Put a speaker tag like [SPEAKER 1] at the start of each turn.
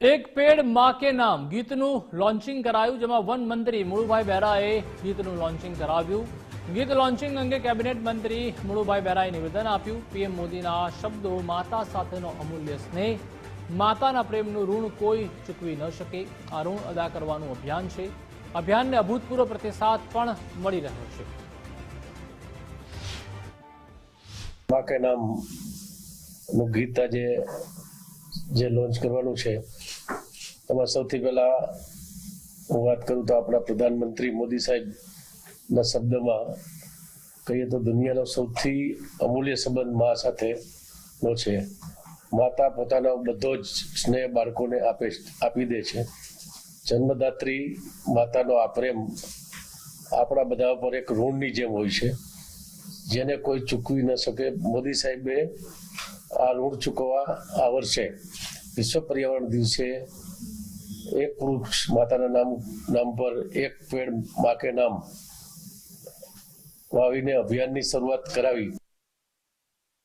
[SPEAKER 1] એક પેડમાં કે નામ ગીતનું લોન્ચિંગ કરાયું, જેમાં વન મંત્રી મુળુભાઈ બેરાએ ગીતનું લોન્ચિંગ કરાવ્યું. ગીત લોન્ચિંગ અંગે કેબિનેટ મંત્રી મુળુભાઈ બેરાએ નિવેદન આપ્યું. પીએમ મોદીના શબ્દો માતા સાથેનો અમૂલ્ય સ્નેહ. માતાના પ્રેમનું ઋણ કોઈ ચૂકવી ન શકે. આ ઋણ અદા કરવાનું અભિયાન છે. અભિયાનને અભૂતપૂર્વ પ્રતિસાદ પણ મળી રહ્યો છે.
[SPEAKER 2] ગીત આજે જે લોન્ચ કરવાનું છે, એમાં સૌથી પહેલા હું વાત કરું તો આપણા પ્રધાનમંત્રી મોદી સાહેબના શબ્દમાં કહીએ તો દુનિયાનો સૌથી અમૂલ્ય સંબંધ મા સાથે નો છે. માતા પોતાનો બધો જ સ્નેહ બાળકોને આપે, આપી દે છે. જન્મદાત્રી માતાનો આ પ્રેમ આપણા બધા ઉપર એક ઋણની જેમ હોય છે. જેને કોઈ ચૂકવી ન શકે. મોદી સાહેબે આ ઋણ ચૂકવવા આ વર્ષે વિશ્વ પર્યાવરણ દિવસે એક વૃક્ષ માતાના નામ નામ પર એક પેડ માકે નામ વાવીને અભિયાનની શરૂઆત કરાવી.